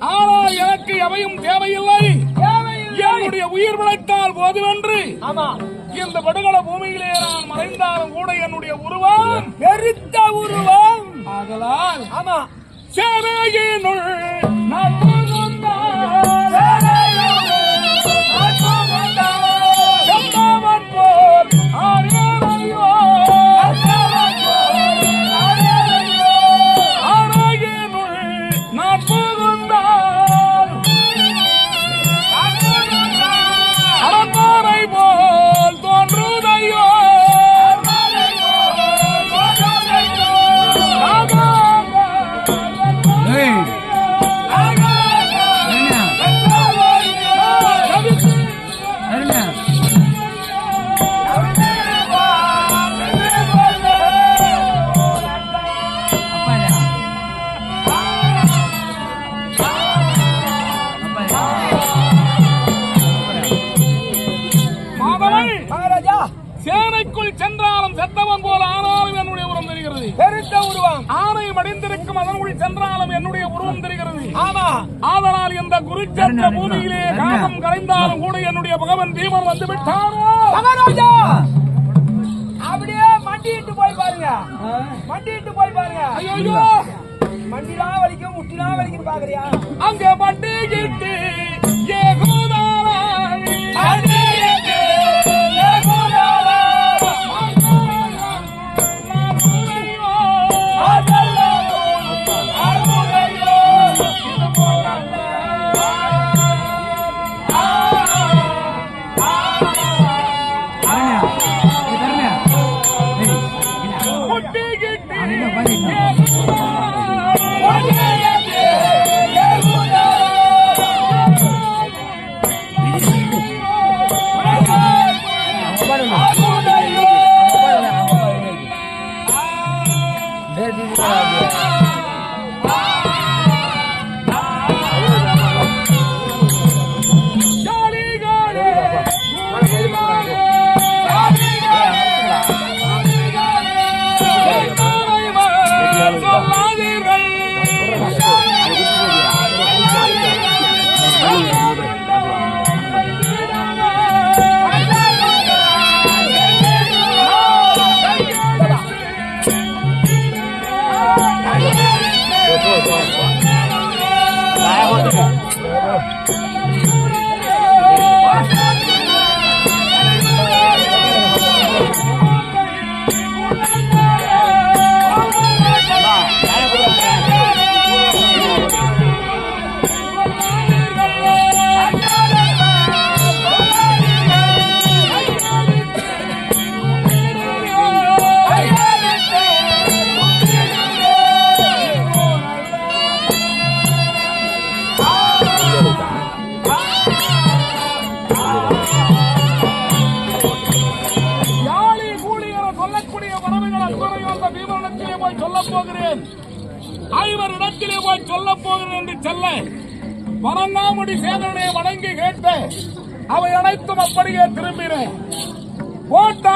ஆனால் எனக்கு எவையும் தேவையில்லை. என்னுடைய உயிர் பிழைத்தால் போதுமென்று. ஆமா. இந்த படுகொல பூமியிலே நான் மறைந்தாலும் கூட என்னுடைய உருவம் பெருத்த உருவம். ஆதலால் ஆமா. சேவையினுள் நான் பெருத்த உருவம் ஆணை மடிந்திருக்கும் அதனுள் சென்றாலும் என்னுடைய உருவம் தெரிகிறது. ஆதலால் இந்த குருச்சேத்திர பூமியிலே காமம் கரைந்தாலும் கூட என்னுடைய பகவன் பீமன் வந்து விட்டாரோ அப்படியே மண்டிட்டு போய் பாருங்க. மண்டிட்டு போய் பாருங்க. ஐயோ மண்டிலாம் வலிக்கும் முட்டிலாம் வலிக்கும் பாக்குறியா? அங்க பண்டிகிட்டு ஏகுதாராய்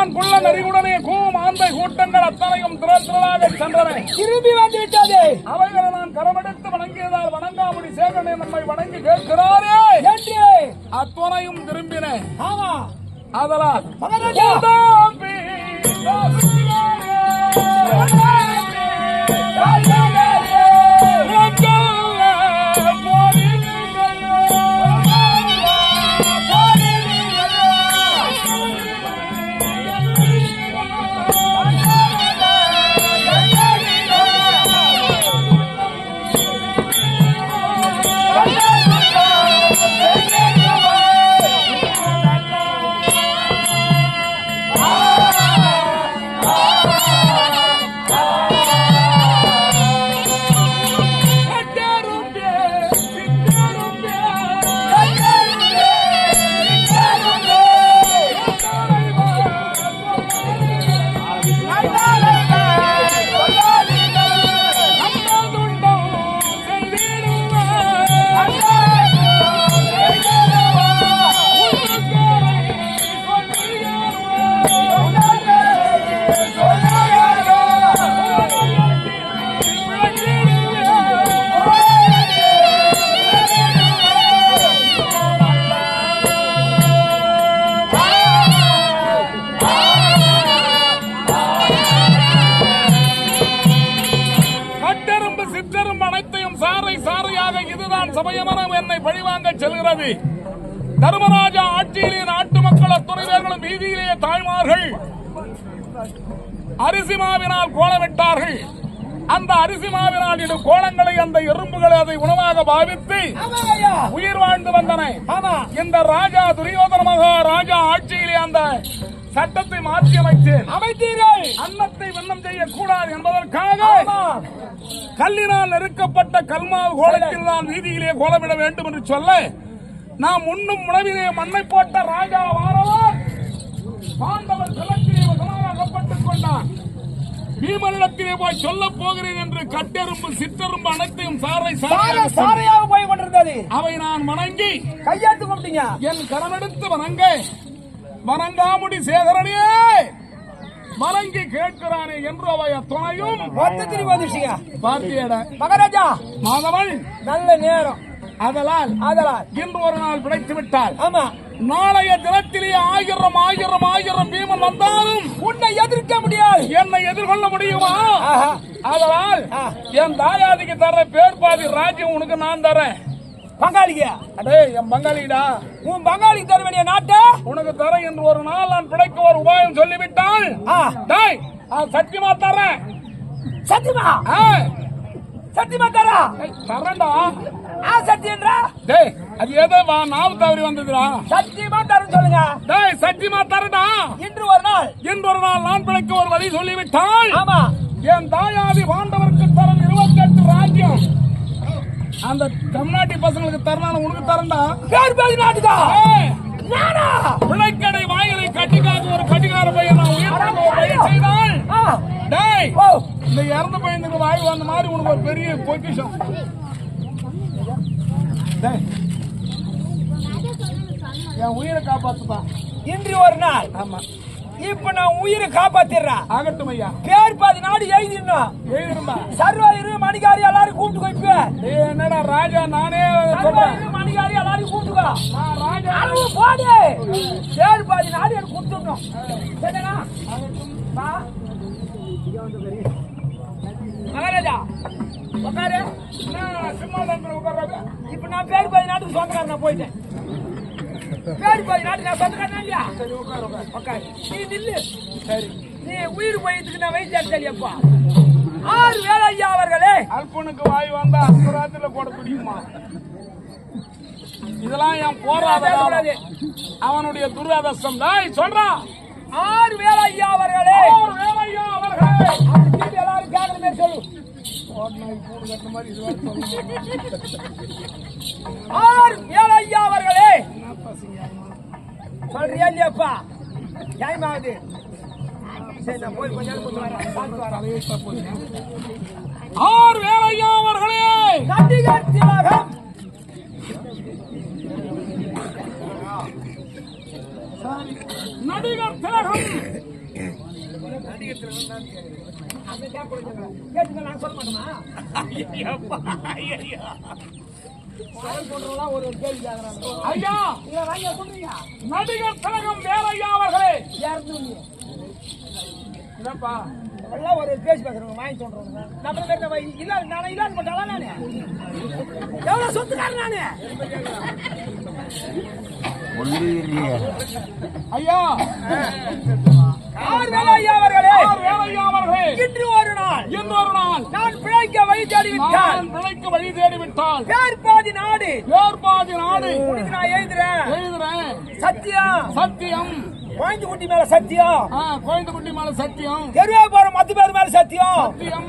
கோட்டான் குள்ள நரிவுடனே கூவும் ஆந்தை கூட்டங்கள் அத்தனையும் திரளாக சென்றன. திரும்பி வந்து விட்டது அவைகளை நான் கரமெடுத்து வணங்கியதால் வணங்காமுடி சேகரனை நம்மை வணங்கி கேட்கிறாரே. என்று அத்துணையும் திரும்பின. ஆமா. அதனால் மகாராஜா. நான் சமயமனம் என்னை பழிவாங்க செல்கிறது. தர்மராஜா ஆட்சியிலே நாட்டு மக்கள் அத்துறைவர்களும் வீதியிலேயே தாழ்வார்கள். அரிசி மாவினால் கோலமிட்டார்கள் அந்த அரிசி மாவினால் இடும் கோலங்களை அந்த எறும்புகளை அதை உணவாக பாவித்து உயிர் வாழ்ந்து வந்தன. இந்த ராஜா துரியோதன மகாராஜா ஆட்சியிலே அந்த சட்டத்தை மாற்றி அமைத்தேன். அமைத்தீர்கள் அன்னத்தை வண்ணம் செய்யக்கூடாது என்பதற்காக கல்லினால் நெருக்கப்பட்ட கல்மாவு கோலத்தில் நான் வீதியிலே கோலமிட வேண்டும் என்று சொல்ல நாம் உண்ணும் உணவிலே மண்ணை போட்ட ராஜா வாரவர் பாண்டவர் களத்திலே வசமாக அகப்பட்டுக் கொண்டான் பீமனிடத்திலே போய் சொல்லப் போகிறேன் என்று கட்டெரும்பு சிற்றெரும்பு அனைத்தையும் சாரை சார சாரை சாரையாக போய் கொண்டிருந்தது. அவை நான் வணங்கி கொண்டீங்க என் கரமெடுத்து வணங்க வணங்காமுடி சேகரனே! வணங்கி கேட்கிறானே என்று அவைய துணையும் பார்த்தியட. மகாராஜா! மாதவன் நல்ல நேரம். அதலால் ஆதலால் இன்று ஒரு நாள் பிழைத்து விட்டால் ஆமா. நாளைய தினத்திலே ஆயிரம் ஆயிரம் ஆயிரம் பீமன் வந்தாலும் உன்னை எதிர்க்க முடியாது. என்னை எதிர்கொள்ள முடியுமா? ஆஹா. அதனால் ஆ. என் தாயாதிக்கு தர பேர் பாதி ராஜ்யம் உனக்கு நான் தரேன் பங்காளிங்க. அடே என் பங்காளிடா. உன் பங்காளிக்கு தர வேண்டிய நாட்டை? உனக்கு தரேன் என்று ஒரு நாள் நான் பிழைக்க ஒரு உபாயம் சொல்லிவிட்டால் டேய் சத்தியமா தரேன் சத்தியமா? சத்தியமா தரா தரேன்டா ஆ சத்தியன்றா டேய் அது ஏதோ வா நாவு தவறி வந்ததுடா. சத்தியமா தரேன்னு சொல்லுங்க. டேய் சத்தியமா தரேன்டா இன்று ஒரு நாள். இன்று ஒரு நாள் நான் பிழைக்க ஒரு வழி சொல்லிவிட்டால் ஆமா. என் தாயாதி பாண்டவருக்கு தரம் இருபத்தெட்டு ராஜ்யம். அந்த தமிழ்நாட்டு பசங்களுக்கு தரணும் உனக்கு தரண்டா? பேர் பேசி நாட்டுக்கா பிழைக்கடை வாயிலை கட்டிக்காத ஒரு கட்டிக்கார பையன்? நான் உயிர் ஒரு வழி செய்தால் டேய் இந்த இறந்த பையனுக்கு வாய் வந்த மாதிரி உனக்கு ஒரு பெரிய பொக்கிஷம். டேய், என் உயிரை காப்பாத்துப்பா. இன்று ஒரு நாள். ஆமா. இப்ப நான் உயிரை காப்பாத்திடுறேன். ஆகட்டும் ஐயா. பேர் பாதி நாடு எழுதிடணும் எழுதிருந்தா சர்வாயிரு மணிகாரி எல்லாரும் கூப்பிட்டு வைப்பேன் டேய் என்னடா ராஜா நானே மணிகாரி எல்லாரும் கூப்பிட்டுக்கோ அளவு போடு. பேர் பாதி நாடு எனக்கு கொடுத்துடணும். சரிண்ணா. மகாராஜா உட்காரு சிம்மாசனத்துல உட்கார்றாங்க இப்ப நான் பேர் பாதி நாட்டுக்கு சொந்தக்காரன் நான் போயிட்டேன். பேர் பாதி நாட்டுக்கு நான் சொந்தக்காரனா இல்லையா சரி உட்கார் உட்கார் நீ நில்லு சரி நீ உயிர் போயதுக்கு நான் வயசு தெரியப்பா ஆறு வேலை ஐயா அவர்களே. அல்பனுக்கு வாய் வந்தா அசுராத்திர போட முடியுமா? இதெல்லாம் என் போராத. அவனுடைய துராதர்ஷம். தான் சொல்றான் ஆறு வேலை ஐயா அவர்களே. ஓர் வேலையா அவர்களே. அப்படி திருப்பி எல்லாரும் கேட்கற மாதிரி சொல்லு. ஆறு வேலை ஐயா அவர்களே. சொல்றியா இல்லையாப்பா? நியாயமாகுது சரி நான் போய் கொஞ்ச நேரம் வரேன். பார்த்து வரேன். ஆர் வேலையா அவர்களே! நடிகர் திலகம்! நடிகர் திலகம் நான் சொல்ல மாட்டேமா? ஐயா! இல்ல வாங்க சொல்றீங்க? நடிகர் திலகம் வேலையா அவர்களே? யாருன்னு என்னப்பா? எல்லாம் ஒரு ஒரு பேசி பேசுறவங்க வாங்கி சொல்றவங்க. நம்ம பேர் இல்ல நானே இல்லாத மாட்டாளா நானு. எவ்வளவு சொத்துக்காரன் நானு? ஐயா! இன்று ஒரு நாள். இன்னொரு நாள். நான் பிழைக்க வழி தேடி விட்டால் நான் பிழைக்க வழி தேடி விட்டால் பேர் பாதி நாடு. ஏற்பாதி நாடு. உனக்கு நான் எழுதுறேன். எழுதுறேன். சத்தியம் சத்தியம். குட்டி மேல சத்தியம் கோயந்து குட்டி மேல சத்தியம். தெருவே போற மத்து பேர் மேல சத்தியம். சத்தியம்.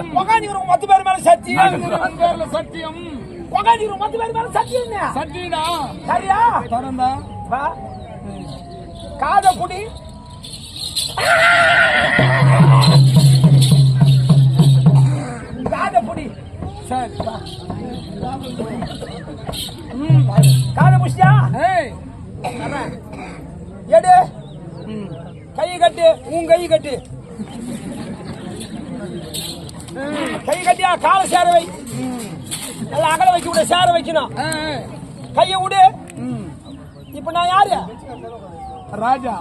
மத்து பேர் மேல சத்தியம். பேர்ல சத்தியம். உக்காந்துக்கிறவங்க மத்து பேர் மேல சத்தியம் சத்தியடா சரியா? திறந்தா காத குடி காத புடி சரி வா. காத புடிச்சா ஏய். எடு. கை கட்டு உன் கை கட்டு. கை கட்டியா? காலை சேர வை. நல்லா அகல வைக்க விட சேர வைக்கணும். கையை விடு. இப்ப நான் யாரு? ராஜா.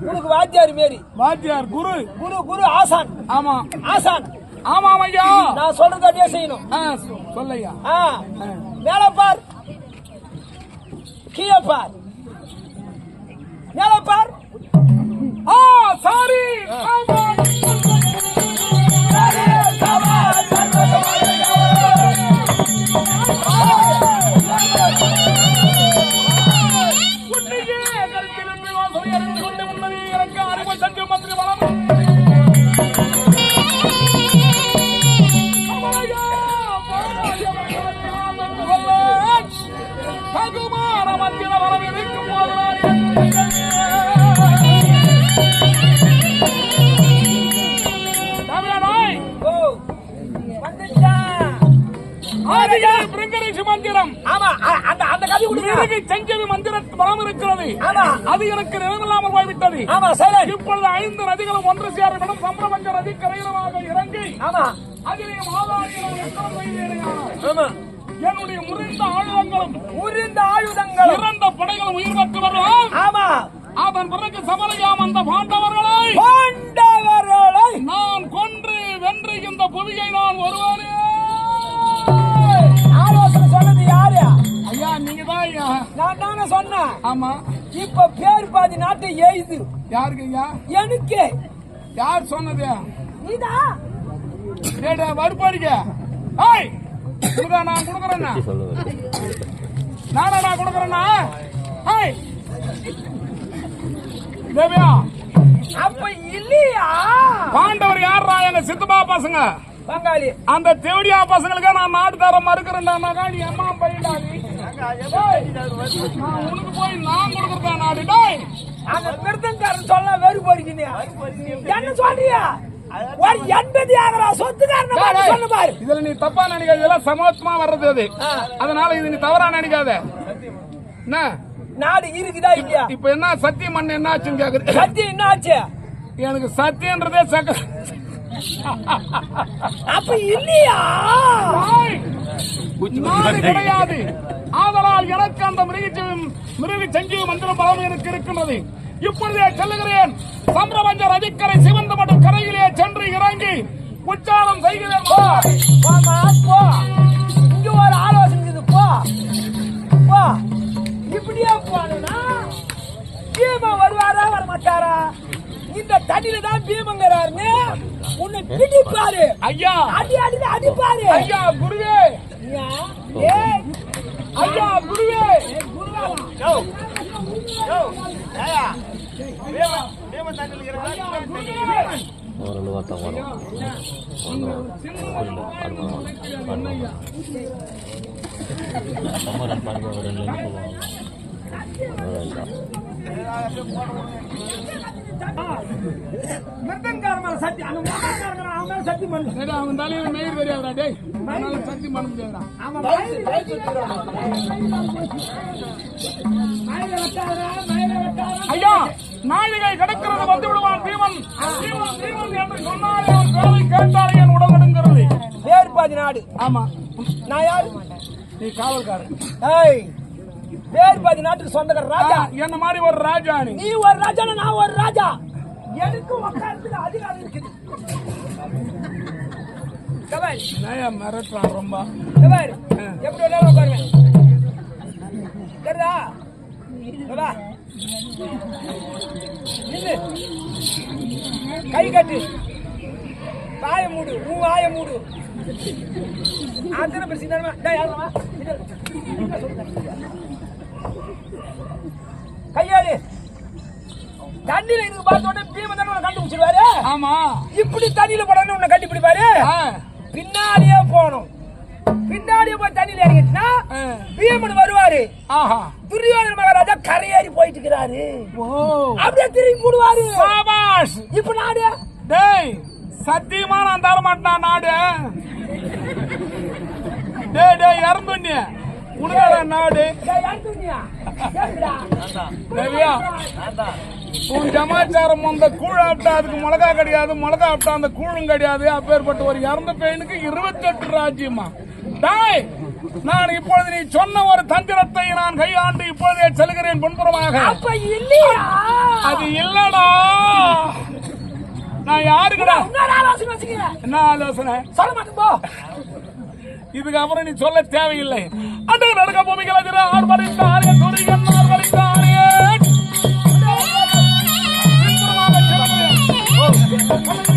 உனக்கு வாத்தியார் மாரி. வாத்தியார் குரு. குரு குரு ஆசான். ஆமா. ஆசான். ஆமா ஐயா. நான் சொல்றது அப்படியே செய்யணும். சொல்லையா? மேல பார் கீழே பார் மேல பார் ஆ சாரி. ஆமா. அந்த அந்த கதை கொடுங்க. செஞ்சவி மந்திர வரம் இருக்கிறது அது எனக்கு நினைவில்லாமல் போய்விட்டது. ஆமா சரி இப்பொழுது ஐந்து நதிகளும் ஒன்று சேரவிடும் சம்பிரபஞ்ச நதி கரையிலமாக இறங்கி ஆமா. அதிலே ஆமா. என்னுடைய முறிந்த ஆயுதங்களும் உரிந்த ஆயுதங்கள் இறந்த படைகளும் உயிர் பெற்று வரும் ஆமா. அதன் பிறகு சபலையாம் அந்த பாண்டவர்களை பாண்டவர்களை. நான் கொன்று வென்று இந்த புவியை நான் வருவானே தானே சொன்னேன் ஆமா. இப்ப பேர் பாதி நாட்டை எழுது யாருக்கு ஐயா? எனக்கு. யார் சொன்னது? நீதான் டேடா வறுப்பாடிக்க ஏய் கொடுக்க நான் கொடுக்குறேன்னா நானா. நான் கொடுக்குறேன்னா ஏய். தேவியா. அப்ப இல்லையா? பாண்டவர் யாரா எங்க சித்தப்பா பசங்க. பங்காளி அந்த தேவடியா பசங்களுக்கு நான் நாடு தர மறுக்கிறேன்டா நீ அம்மா பையன்டா நீ டேய், நான் உனக்கு போய் நான் கொடுக்குறதா நாடு. டேய் அந்த மிருதங்காரன் சொல்ல வெறு போறீங்க என்ன சொல்றியா? ஒரு எண்பது ஆகிறா சொத்துக்காரன் பாரு. இதுல நீ தப்பா நினைக்காத இதெல்லாம் சமத்துவமா வர்றது அது. அதனால இது நீ தவறா நினைக்காத. என்ன? நாடு இருக்குதா இல்லையா? இப்ப என்ன சத்தியம் மண் என்ன ஆச்சுன்னு கேக்குது சத்தியம் என்ன ஆச்சு? எனக்கு சத்தியன்றதே சக்க அப்ப இல்லையா? கிடையாது. ஆதலால் எனக்கு அந்த மிருக மிருக சஞ்சீவ மந்திரம் பலம் எனக்கு இருக்கின்றது. இப்பொழுதே செல்லுகிறேன். சம்பிரபஞ்ச ரதிக்கரை சிவந்த மற்றும் கரையிலே சென்று இறங்கி உச்சாரம் செய்கிறேன். போ இங்க ஒரு ஆலோசனை போ போ. இப்படியே போனா வருவாரா வர இந்த தண்ணியில தான் பீமங்கிறாருன்னு உன்னை பிடிப்பாரு. ஐயா. அடி அடி அடிப்பாரு. ஐயா குருவே. ஐயா குருவே. ஒரு வார்த்தை வரும் சம்மரன் பாருங்க ஒரு ரெண்டு போவாங்க மிருதங்கார மேல சத்தி அந்த அவன் மேல சத்தி பண்ணு டேய், அவன் தலையில மயிர் தெரியாதா டேய். அதனால சத்தியம் பண்ண முடியாதா அவன் மயில ஐயா கிடக்கிறது வந்து விடுவான் பீமன். பீமன் பீமன் என்று சொன்னாலே அவன் பேரை கேட்டாலே என் உடல் நடுங்கிறது. பேர் பாதி நாடு. ஆமா. நான் யாரு? நீ காவல்காரன். ஏய் பேர் பாதி நாட்டுக்கு சொந்தக்கார ராஜா. என்ன மாதிரி ஒரு ராஜா நீ நீ ஒரு ராஜா நான் ஒரு ராஜா. எனக்கு உட்கார்றதுக்கு அதிகாரம் இருக்குது. கபாய் நயா மிரட்டுறான் ரொம்ப? கபாய் எப்படி வேணாலும் உட்காருவேன் சரிதா கபா நில்லு. கை கட்டு. வாய மூடு. உன் வாய மூடு. அத்தனை பிரச்சனை டேய் யாருமா கையாடு தண்ணியில இருக்கு பார்த்த உடனே பீமன் தானே உன்னை கண்டுபிடிச்சிருவாரு ஆமா. இப்படி தண்ணியில போடணும் உன்னை கண்டுபிடிப்பாரு. பின்னாடியே போகணும். பின்னாடியே போய் தண்ணியில இறங்கிட்டுனா. பீமன் வருவாரு. ஆஹா. துரியோதன மகாராஜா கரையேறி போயிட்டு இருக்கிறாரு ஓ. அப்படியே திரும்பி போடுவாரு சாபாஷ். இப்ப நாடு? டேய் சத்தியமா நான் தர மாட்டேன் நாடு? டேய் டேய் இறந்துண்ணே உனக்கடா நாடு? தேவியா உன் சமாச்சாரம் அந்த கூழ் ஆப்டா அதுக்கு மிளகா கிடையாது மிளகா ஆப்டா அந்த கூழும் கிடையாது. அப்பேற்பட்ட ஒரு இறந்த பையனுக்கு இருபத்தெட்டு ராஜ்யமா? டாய் நான் இப்பொழுது நீ சொன்ன ஒரு தந்திரத்தை நான் கையாண்டு இப்பொழுதே செல்கிறேன் முன்புறமாக. அப்ப இல்லையா? அது இல்லடா. நான் யாருக்குடா? என்ன ஆலோசனை? சொல்ல மாட்டேன் போ. இதுக்கு அப்புறம் நீ சொல்ல தேவையில்லை. அன்று நடக்க பூமிகள் ஆர்ப்பரித்த ஆரிய துரியன் Thank you.